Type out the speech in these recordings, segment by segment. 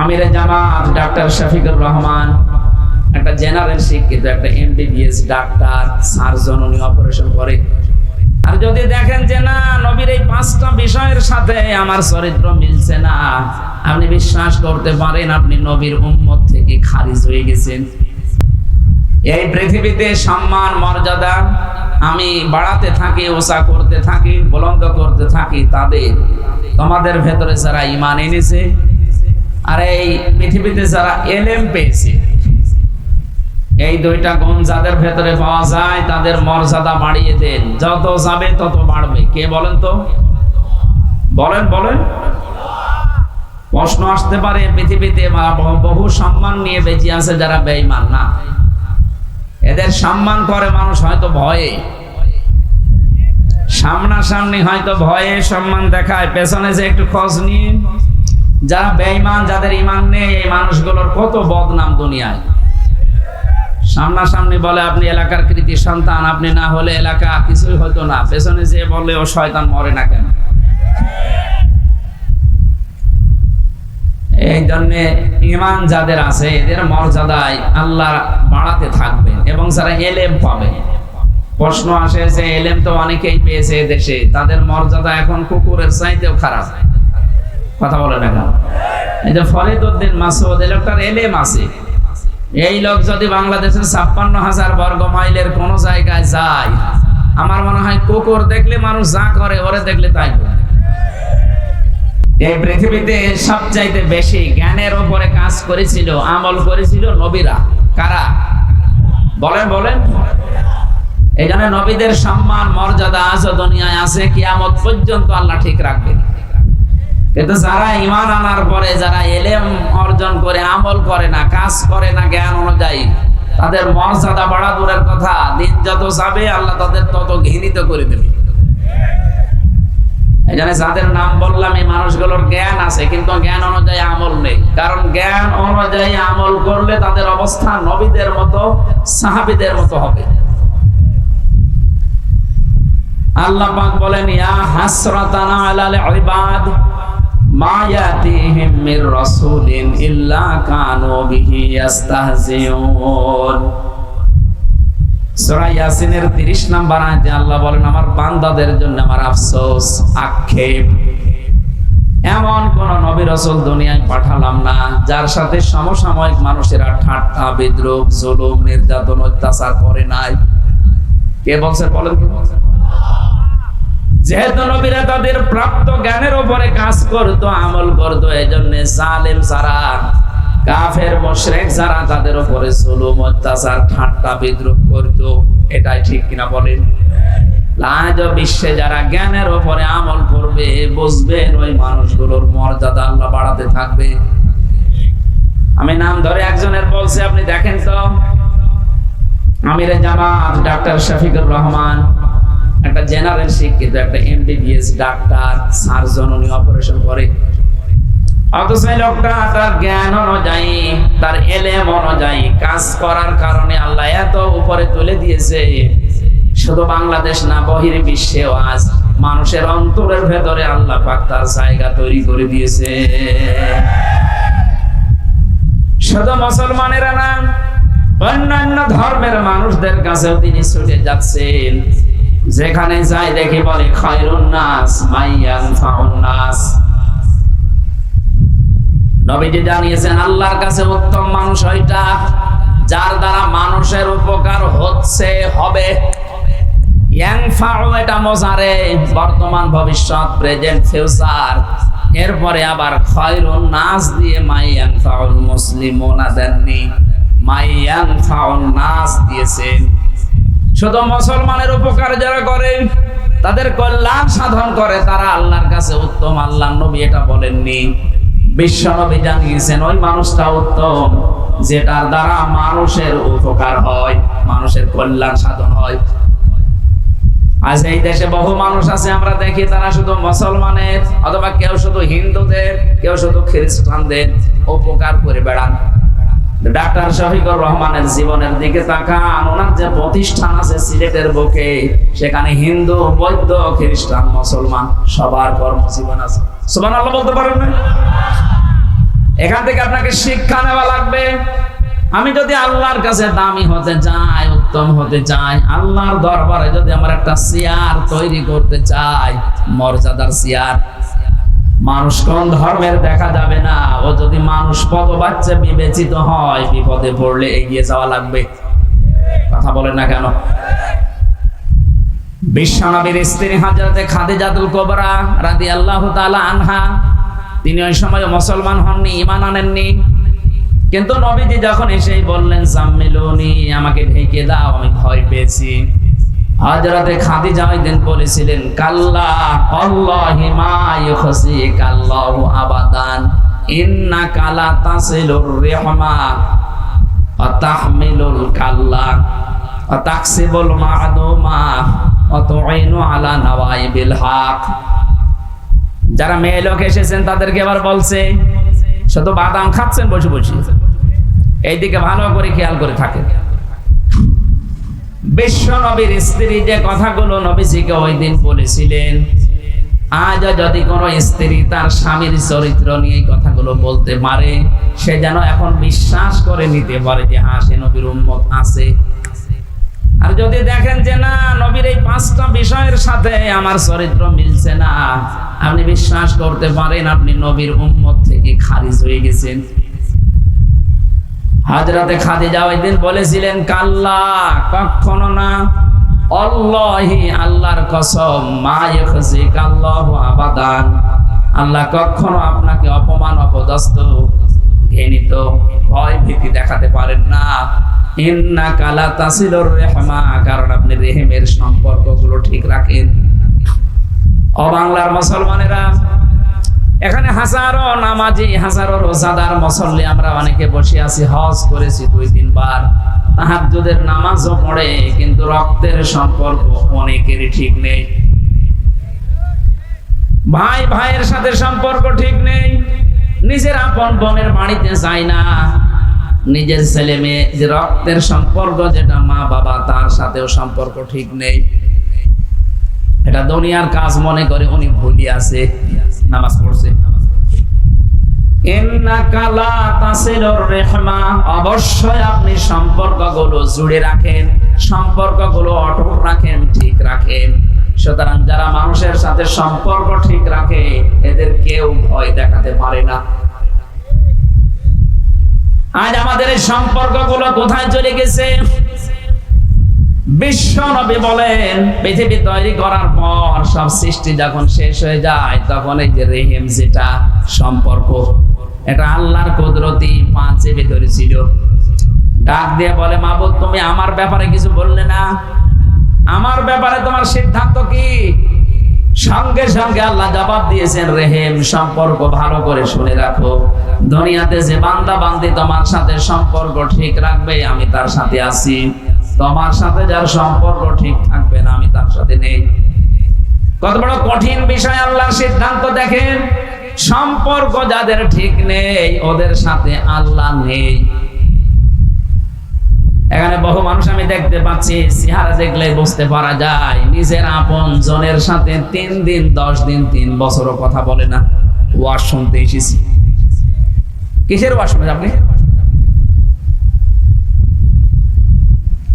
আমিরে জামাত, ডাক্তার শফিকুর রহমান, একটা জেনারেল শিক্ষিত, একটা এমবিবিএস ডাক্তার, সার্জন, উনি অপারেশন করে। আর যদি দেখেন যে না, নবীর এই পাঁচটা বিষয়ের সাথে আমার চরিত্র মিলছে না, আপনি বিশ্বাস করতে পারেন, আপনি নবীর উম্মত থেকে খারিজ হয়ে গেছেন। এই পৃথিবীতে সম্মান, মর্যাদা আমি বাড়াতে থাকি, ওসা করতে থাকি, বলন্দ করতে থাকি, তাদের, তোমাদের ভেতরে যারা ইমান এনেছে আর এই পৃথিবীতে যারা এলেম পেয়েছে, এই দুইটা গুণ যাদের ভেতরে পাওয়া যায়, তাদের মর্যাদা বাড়িয়ে দেন। যত যাবে তত বাড়বে। কে বলেন তো? বলেন বলেন। প্রশ্ন আসতে পারে, পৃথিবীতে বহু সম্মান নিয়ে বেঁচে আছে যারা বেঈমান, না? এদের সম্মান করে মানুষ হয়তো ভয়ে। সামনাসামনি হয়তো ভয়ে সম্মান দেখায়। পেছনে যে একটু খোঁজ নিয়ে যারা বেঈমান, যাদের ইমান নেই, এই মানুষগুলোর কত বদনাম দুনিয়ায়। সামনাসামনি বলে, আপনি এলাকার কৃতি সন্তান, আপনি না হলে এলাকা কিছুই হতো না। পেছনে যে বলে ও শয়তান মরে না কেন? এই জন্য ইমান যাদের আছে, এদের মর্যাদায় আল্লাহ বাড়াতে থাকবেন এবং যারা এলেম পাবে। প্রশ্ন আসে যে, এলেম তো অনেকেই পেয়েছে দেশে, তাদের মর্যাদা এখন কুকুরের চাইতেও খারাপ। কথা বলে না কেন? এই যে ফরিদুদ্দিন মাসুদ, এই লোকটার এলেম আছে। এই লোক যদি বাংলাদেশের ছাপ্পান্ন হাজার বর্গ মাইলের কোন জায়গায় যায়, আমার মনে হয় কুকুর দেখলে মানুষ যা করে, ওরে দেখলে তাই। এই পৃথিবীতে সবচাইতে বেশি জ্ঞানের উপরে কাজ করেছিল, আমল করেছিল নবীরা। কারা? বলেন বলেন। এই জন্য নবীদের সম্মান, মর্যাদা আজ দুনিয়ায় আছে, কিয়ামত পর্যন্ত আল্লাহ ঠিক রাখবেন। কিন্তু যারা ইমান আনার পরে, যারা এলেম অর্জন করে, আমল করে না, কাজ করে না জ্ঞান অনুযায়ী, তাদের মর্যাদা বাড়া দূরের কথা। দিন যত যাবে, আল্লাহ তাদের তত ঘৃণিত করে দেবে। জন্য যাদের নাম বললাম, এই মানুষগুলোর জ্ঞান আছে, কিন্তু জ্ঞান অনুযায়ী আমল নেই। কারণ জ্ঞান অনুযায়ী আমল করলে তাদের অবস্থা নবীদের মতো, সাহাবিদের মতো হবে। আল্লাহ পাক বলেন, ইয়া হাসরাতানা আলাল ইবাদ। মা ইয়াতিহিম মির রাসূলিন ইল্লা কানু বিহি ইস্তাহজিউন সূরা ইয়াসিনের 30 নাম্বার আয়াতে আল্লাহ বলেন, আমার বান্দাদের জন্য আমার আফসোস, আক্ষেপ। এমন কোন নবী রাসূল দুনিয়ায় পাঠালাম না, যার সাথে সমসাময়িক মানুষেরা ঠাট্টা বিদ্রুপ জুলুম, নির্যাতন, অত্যাচার করে নাই। কে বলছেন বলেন যেহেতু নবীরা তাদের প্রাপ্ত জ্ঞানের উপরে কাজ করতো, আমল করতো এই জন্য জালেম যারা, কাফের, মুশরিক যারা তাদের উপরে জুলুম, অত্যাচার, ঠাট্টা, বিদ্রুপ করতো। এটাই ঠিক কিনা বলেন? আজ বিশ্বে যারা জ্ঞানের উপরে আমল করবে বুঝবেন ওই মানুষগুলোর মর্যাদা আল্লাহ বাড়াতে থাকবে। আমি নাম ধরে একজনের বলছে, আপনি দেখেন তো? আমিরে জামাত, ডাক্তার শফিকুর রহমান। একটা জেনারেল শিক্ষিত, একটা এমবিবিএস ডাক্তার, সার্জন উনি অপারেশন করে। শুধু না মানুষের অন্তরের ভেতরে আল্লাহ পাক তার জায়গা তৈরি করে দিয়েছে। শুধু মুসলমানেরা না, অন্যান্য ধর্মের মানুষদের কাছেও তিনি ছুটে যাচ্ছেন। যেখানে যাই দেখি বলে, খয়রুন নাস, মাইয়ান ফাউন নাস। নবীজি জানিয়েছেন, আল্লাহর কাছে উত্তম মানুষ ওইটা যার দ্বারা মানুষের উপকার হচ্ছে, হবে। এটা মজারে বর্তমান ভবিষ্যৎ, প্রেজেন্ট ফিউচার। এরপরে আবার, খয়রুন নাস দিয়ে, মাইয়ান ফাউল মুসলিমুনা দেননি। মাইয়ান ফাউল নাস দিয়েছেন। শুধু মুসলমানের উপকার যারা করে, তাদের কল্যাণ সাধন করে, তারা আল্লাহর কাছে উত্তম। আল্লাহ নবী এটা বলেননি। বিশ্ব নবী জানিয়েছেন, ওই মানুষটা উত্তম যেটার দ্বারা মানুষের উপকার হয়, মানুষের কল্যাণ সাধন হয়। আজ এই দেশে বহু মানুষ আছে, আমরা দেখি তারা শুধু মুসলমানের অথবা কেউ শুধু হিন্দুদের, কেউ শুধু খ্রিস্টানদের উপকার করে বেড়ান। ডাক্তার শফিকুর রহমানের জীবনের দিকে তাকান। ওনার যে প্রতিষ্ঠান আছে সিলেটের বুকে, সেখানে হিন্দু, বৌদ্ধ, খ্রিস্টান, মুসলমান সবার কর্মজীবন আছে। সুবহানাল্লাহ বলতে পারেন না? এখান থেকে আপনাকে শিক্ষা নেওয়া লাগবে। আমি যদি আল্লাহর কাছে দামি হতে চাই, উত্তম হতে চাই, আল্লাহর দরবারে যদি আমার একটা চেয়ার তৈরি করতে চাই, মর্যাদার চেয়ার মানুষ কোন ধর্মের দেখা যাবে না। ও যদি মানুষ পদ বাচ্চা বিবেচিত হয়, বিপদে পড়লে এগিয়ে যাওয়া লাগবে। কথা বলেন না কেন? বিশ্বনবীর স্ত্রী হাজরতে খাদিজাতুল কোবরা রাদি আল্লাহ তাআলা আনহা, তিনি ওই সময় মুসলমান হননি, ঈমান আনেননি। কিন্তু নবীজি যখন এসেই বললেন সাম্মিলুনি আমাকে ঢেকে দাও, আমি ভয় পেয়েছি। হযরতে খাদিজা ওই দিন বলেছিলেন, কাল্লা আল্লাহি মা ইউখসিক আল্লাহু আবাদান, ইন্নাকা লা তাসিলুর রিহমা ওয়া তাহমিলুল কাল্লা ওয়া তাকসিবুল মা'দুমা ওয়া তুইনু আলা নাওয়াইবিল হক। যারা মেয়ে লোক এসেছেন, তাদেরকে এবার বলছে, শুধু বাদাম খাচ্ছেন, বসে বসে। এইদিকে ভালো করে খেয়াল করে থাকেন। বিশ্ব নবীর স্ত্রী যে কথাগুলো নবীজিকে ওই দিন বলেছিলেন আজ যদি কোনো স্ত্রী তার স্বামীর চরিত্র নিয়ে কথাগুলো বলতে পারে, সে যেন এখন বিশ্বাস করে নিতে পারে যে হ্যাঁ সে নবীর উম্মত আছে। আর যদি দেখেন যে না, নবীর এই পাঁচটা বিষয়ের সাথে আমার চরিত্র মিলছে না, আপনি বিশ্বাস করতে পারেন আপনি নবীর উম্মত থেকে খারিজ হয়ে গেছেন। হাজরাতে খাদিজা ওই দিন বলেছিলেন, কাল্লা, কখনো না। অল্লাহি, আল্লাহর কসম, মা ইখজিক আল্লাহু আবাদান। আল্লাহ কখনো আপনাকে অপমান, অপদস্থ, ঘৃণিত ভয় ভীতি দেখাতে পারেন না। ইন্না কালা তাসিলুর রেহমা, কারণ আপনি রেহেমের সম্পর্কগুলো ঠিক রাখেন। অবাংলার মুসলমানেরা এখানে হাজারো নামাজি, হাজারো রোজাদার মুসল্লি আমরা অনেকে বসে আছি, হজ করেছি দুই তিনবার তাহাজ্জুদের নামাজও পড়ে, কিন্তু রক্তের সম্পর্ক অনেকেরই ঠিক নেই। ভাই, ভাইয়ের সাথে সম্পর্ক ঠিক নেই। নিজের আপন বোনের বাড়িতে যায় না। নিজের ছেলে মেয়ে, যে রক্তের সম্পর্ক যেটা মা বাবা, তার সাথেও সম্পর্ক ঠিক নেই। এটা দুনিয়ার কাজ মনে করে উনি ভুলি আছে নামাজ পড়ছে। অবশ্যই আপনি জুড়ে রাখেন রাখেন, ঠিক রাখেন। সুতরাং যারা মানুষের সাথে সম্পর্ক ঠিক রাখে, এদের কেউ ভয় দেখাতে পারে না। আজ আমাদের এই সম্পর্কগুলো কোথায় চলে গেছে? বিশ্ব নবী বলেন, পৃথিবী তৈরি করার পর সব সৃষ্টি যখন শেষ হয়ে যায়, তখন এই যে রেহেম যেটা সম্পর্ক, এটা আল্লাহর কুদরতি পাঁচে ভেতরে ছিল। ডাক দিয়ে বলে, মাবুদ, তুমি আমার ব্যাপারে কিছু বললে না? আমার ব্যাপারে তোমার সিদ্ধান্ত কি? সঙ্গে সঙ্গে আল্লাহ জবাব দিয়েছেন, রেহেম, সম্পর্ক ভালো করে শুনে রাখো। দুনিয়াতে যে বান্দা বান্দি তোমার সাথে সম্পর্ক ঠিক রাখবে, আমি তার সাথে আছি। তোমার সাথে যার সম্পর্ক ঠিক থাকবে না, আমি তার সাথে নেই। কত বড় কঠিন বিষয় আল্লাহর সিদ্ধান্ত, দেখেন। সম্পর্ক যাদের ঠিক নেই, ওদের সাথে আল্লাহ নেই। এখানে বহু মানুষ আমি দেখতে পাচ্ছি, চেহারা দেখলে বুঝতে পারা যায়, নিজের আপন জনের সাথে তিন দিন, দশ দিন, তিন বছরও কথা বলে না। ওয়াজ শুনতে এসেছি। কিসের ওয়াজ শুনে আপনি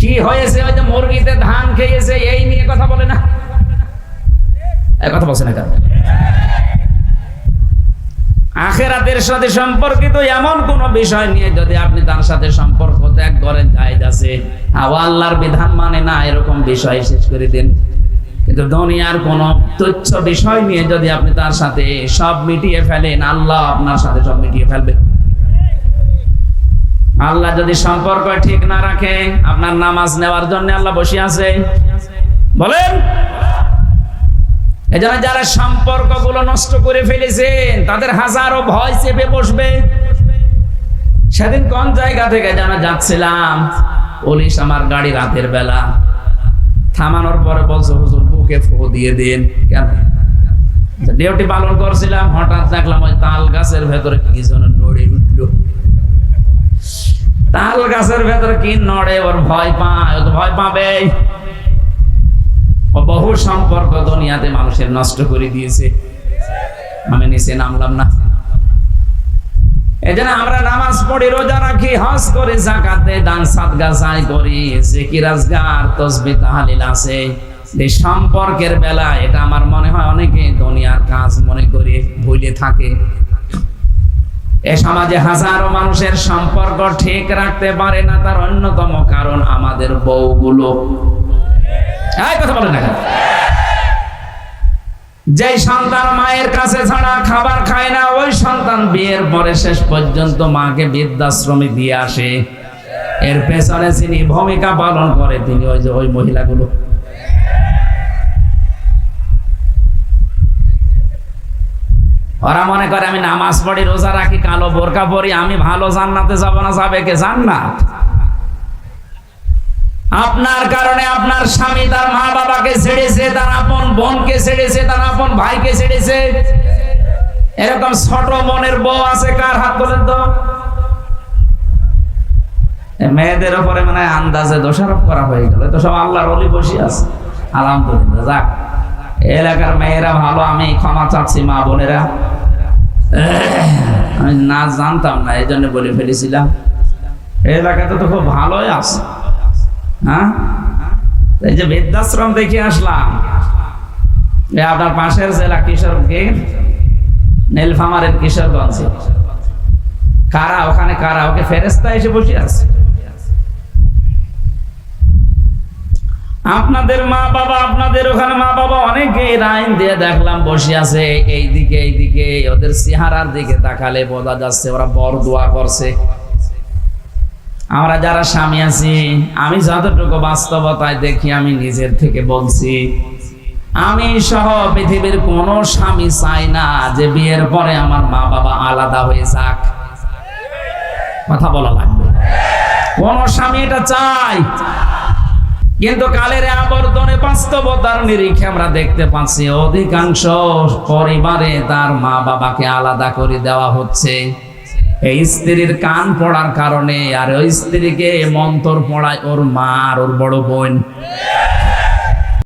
কি হয়েছে? ওই যে মুরগিতে ধান খেয়েছে, এই নিয়ে কথা বলে না। কথা বলছে না কেন? আখেরাতের সাথে সম্পর্কিত এমন কোন বিষয় নিয়ে যদি আপনি তার সাথে সম্পর্ক ত্যাগ করেন আছে। আল্লাহর বিধান মানে না, এরকম বিষয় শেষ করে দিন। কিন্তু দুনিয়ার কোন তুচ্ছ বিষয় নিয়ে যদি আপনি তার সাথে সব মিটিয়ে ফেলেন, আল্লাহ আপনার সাথে সব মিটিয়ে ফেলবে। আল্লাহ যদি সম্পর্ক ঠিক না রাখে, আপনার নামাজ নেওয়ার জন্য আল্লাহ বসে আছে। বলেন? এজন্য যারা সম্পর্কগুলো নষ্ট করে ফেলেছেন তাদের হাজারো ভয় চেপে বসবে। সেদিন কোন জায়গা থেকে যেন যাচ্ছিলাম, পুলিশ আমার গাড়ি রাতের বেলা থামানোর পরে বলছে, হুজুর, বুকে ফো দিয়ে দিন। কেন? ডিউটি পালন করছিলাম, হঠাৎ দেখলাম ওই তাল গাছের ভেতরে কি যেন নড়ে উঠল। তাল গাছের ভেতরে কি নড়ে ওর ভয় পায় তো ভয় পাবে। ও বহু সম্পর্ক দুনিয়াতে মানুষের নষ্ট করে দিয়েছে। আমি নিচে নামলাম না। এই জন্য আমরা নামাজ পড়ি, রোজা রাখি, হজ করি, জাকাত দান করি তসবি আছে। এই সম্পর্কের বেলা এটা আমার মনে হয় অনেকে দুনিয়ার কাজ মনে করে ভুলে থাকে। এ সমাজে হাজারো মানুষের সম্পর্ক ঠিক রাখতে পারে না, তার অন্যতম কারণ আমাদের বউগুলো। কথা বলেন যে সন্তান মায়ের কাছে ছাড়া খাবার খায় না, ওই সন্তান বিয়ের পরে শেষ পর্যন্ত মাকে বৃদ্ধাশ্রমে দিয়ে আসে। এর পেছনে যিনি ভূমিকা পালন করে, তিনি ওই যে ওই মহিলাগুলো। ওরা মনে করে, আমি নামাজ পড়ি, রোজা রাখি, কালো বোরকা পরি, আমি ভালো জান্নাতে যাব না, যাবে কে? জান্নাত? আপনার কারণে আপনার স্বামী তার মা বাবাকে ছেড়েছে, তার আপন বোনকে ছেড়েছে, তার আপন ভাইকে ছেড়েছে। এরকম ছোট মনের বউ আছে, কার হাত বলেন তো? মেয়েদের উপরে মানে আন্দাজে দোষারোপ করা হয়ে গেল। তো সব আল্লাহর অলি বসে আছে। আলহামদুলিল্লাহ, যাক। এলাকার মেয়েরা ভালো, আমি ক্ষমা চাচ্ছি মা বোনেরা। আমি না জানতাম না এই জন্য বলে ফেলেছিলাম। এলাকাতে তো খুব ভালোই আছে। হ্যাঁ? এই যে বৃদ্ধাশ্রম দেখে আসলাম। আপনার পাশের জেলা কিশোরকে নীলফামারের কিশোরগঞ্জে। কারা? ওখানে কারা? ওকে ফেরেস্তা এসে বসে আছে। আপনাদের মা বাবা আপনাদের ওখানে মা বাবা অনেকে লাইন দিয়ে দেখলাম বসে আছে, এইদিকে এইদিকে, ওদের চেহারার দিকে তাকালে বোঝা যাচ্ছে ওরা বড় দোয়া করছে। আমরা যারা স্বামী আছি, আমি যতটুকু বাস্তবতায় দেখি, আমি নিজের থেকে বলছি, আমি সহ পৃথিবীর কোনো স্বামী চাই না যে বিয়ের পরে আমার মা বাবা আলাদা হয়ে যাক। কথা বলা লাগবে। কোন স্বামী এটা চাই কিন্তু কালের আবর্তনে বাস্তবতার নিরিখে আমরা দেখতে পাচ্ছি অধিকাংশ পরিবারে তার মা বাবাকে আলাদা করে দেওয়া হচ্ছে। এই স্ত্রীর কান পড়ার কারণে আর ওই স্ত্রীকে মন্তর পড়ায় ওর মা আর ওর বড় বোন।